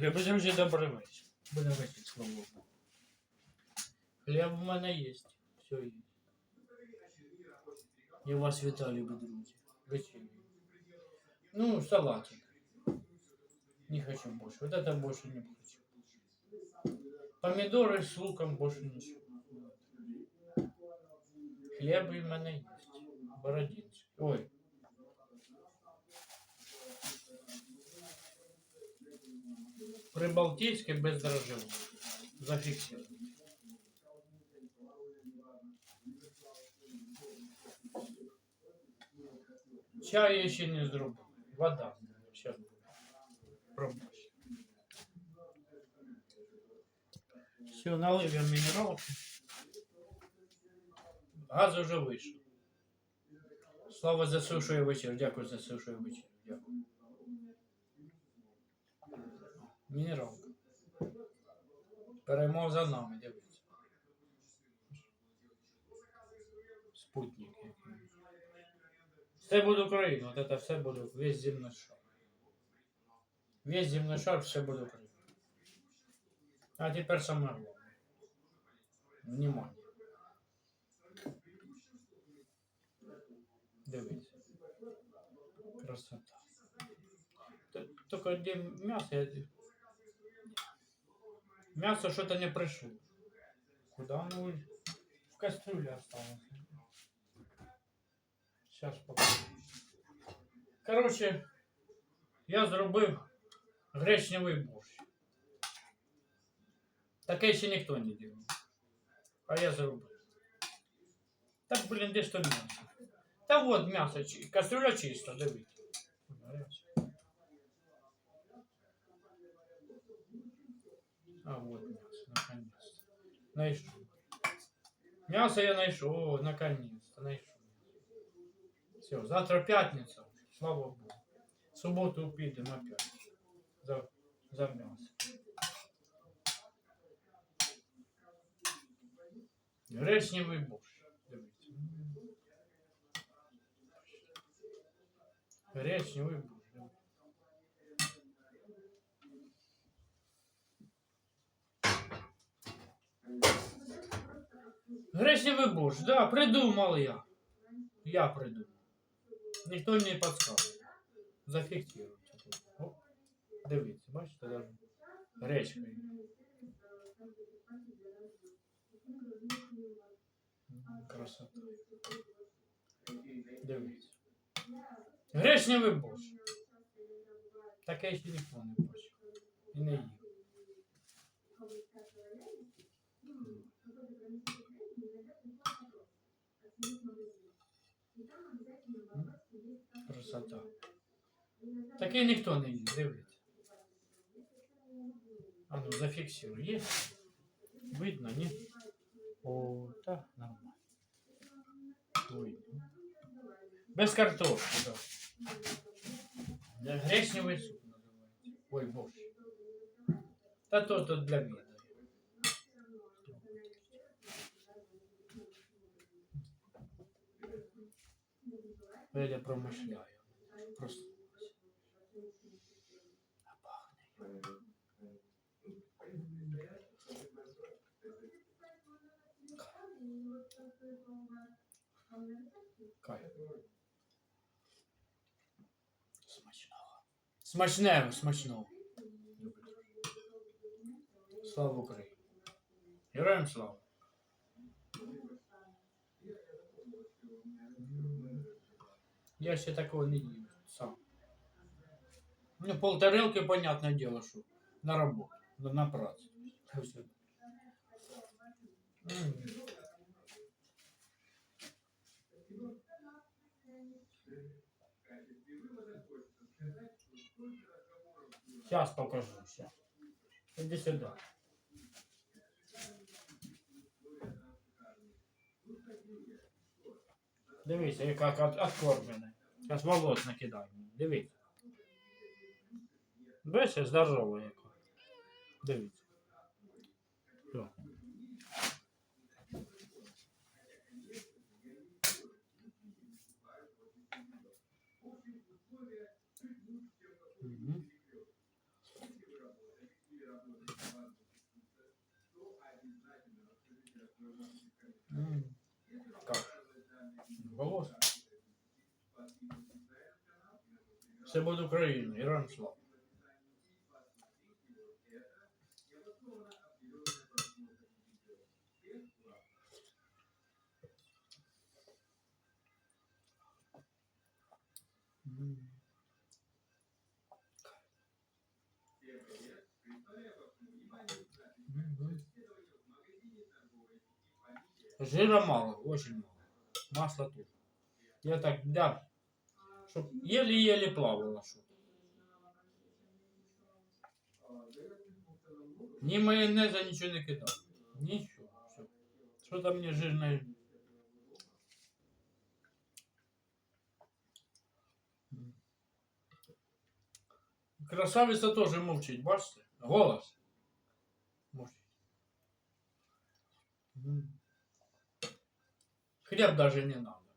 Любі друзі, добрий вечір. Буде вечір, слава Богу. Хліб в мене є. Все є. Я вас вітаю, любі друзі. Вечір. Ну, салатик. Не хочу больше. Вот это больше не хочу. Помидоры с луком больше ничего. Хлеб в мене є. Бородинський. Ой. Прибалтийське без дрожжевого. Зафіксировано. Чай я ще не зробив. Вода. Сейчас буде. Все, налив я мінералки. Газ уже вийшов. Слава за сушує вечір. Дякую за сушує вечір. Дякую. Мінералка. Перемог за нами, дивіться. Спутник. Все буде Україна, от это все буде, весь земний шар. Весь земний шар, все буде Україна. А тепер саме головне. Внимание. Дивіться. Красота. Только где мясо? Я... Мясо что-то не пришло. Куда оно? В кастрюле осталось. Сейчас покажу. Короче, я зробив гречневий борщ. Таке ще ніхто не робив. А я зробив. Так, блін, де ж то м'ясо? Та от м'ясо, кастрюля чиста, дивіться. А вот мясо, наконец-то. Найшов. Мясо я о, наконец-то, найшов. Все, завтра пятница, слава Богу. В суботу підемо опять. За, за м'ясо. Гречневий борщ. Гречневий борщ. Гречневий борщ, да, придумал я. Я придумал. Ніхто не подсказывает. Зафіксируйте. О, дивіться, бачите, гречка. Красота. Дивіться. Гречневий борщ. Таке ще ніхто не бачив. І не їв. Красота. Таке ніхто не їв, дивіться. А ну зафіксируй. Є? Видно, ні? О, так, нормально. Видно. Без картошки, так. Да. Гречневий суп називається. Ой, борщ. Та то то для мене. Я промишляю. Просто. А пахне. Кайф. Смачного. Смачного, смачного. Слава Україні. Героям слава. Я ще такого не їв сам. Ну, полторелки, понятное дело, что на работу, на, працю. Все. Сейчас покажу. Сейчас. Иди сюда. Дивіться, яка от- откормлене. Зараз волос накидаю. Дивіться. Бачите, здорово яка. Дивіться. Все буде Україна, Іран слава. Жира мало, очень мало. Масла тут. Я так, да, Чтоб еле-еле плавала. Чтоб. Ні майонеза ничего не кидал, ничего, Все. Що там мені жирне? Красавиця теж мовчить, бачите? Голос. Мовчить. Хліб навіть не надо,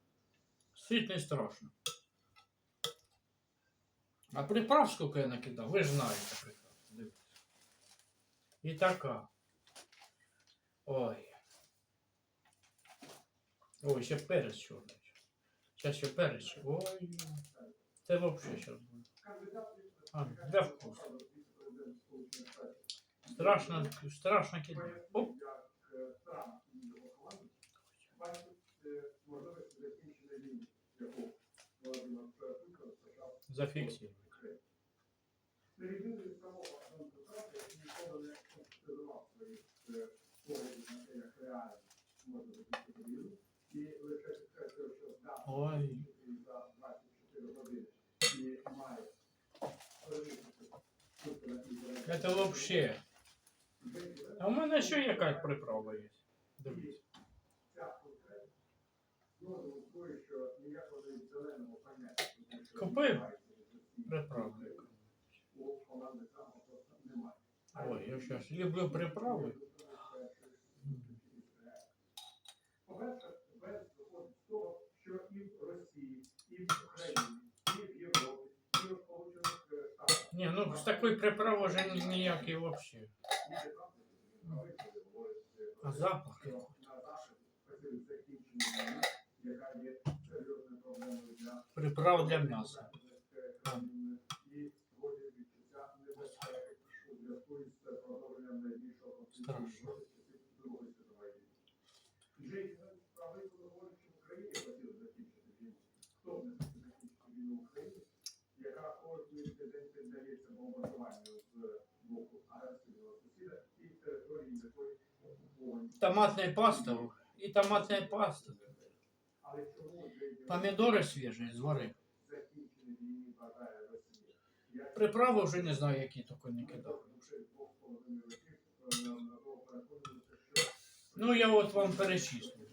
Сить не страшно. А приправ сколько я накидав, ви ж знаєте приправ. Дивіться. І така. Ой. Ой, ще перець чорний. Зараз ще перець. Ой. Це взагалі зараз буде. А, для вкусу. Страшно, страшно кидати. Оп. Зафіксуй. Ой. Это вообще. А у мене ще якась приправа є. Дивіться. Купив приправу. Ой, я зараз люблю приправи. По-перше, без того, що і в Росії, і в який. На Захід хотіли закінчення війни, яка є серйозною проблемою для Приправ для м'яса. країн Томатная паста. І томатная паста. Помідори свіжі, з гори. вже не знаю, які тільки не кидав. Ну, я от вам перечислю.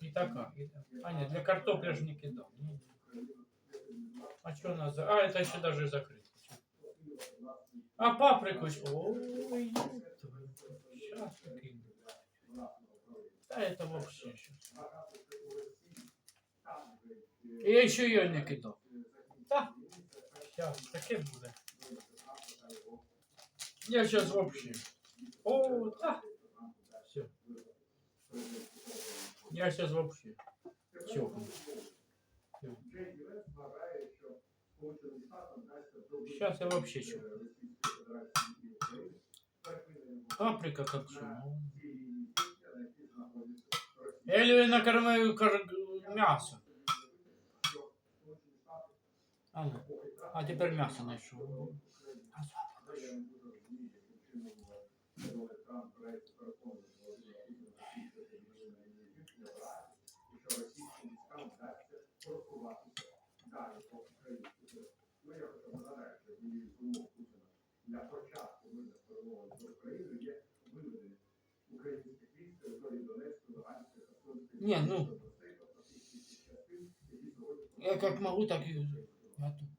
І така. І. А, ні, для картопля ж не кидав. Ні. А що нас за... А, це ще даже закрито. А паприку. Ой, Сейчас. Да это вообще сейчас. Я ще її не кидав. Так. Сейчас, таке буде. Я сейчас вообще. О, так. Все. Я сейчас вообще. Чокну. Сейчас я вообще чокну. Паприка как что? Я ее накормлю кар... мясо. А, ну. а теперь мясо нашел. А запах еще. Для початку мирних перемовин Не, ну. Я как могу, так и готов.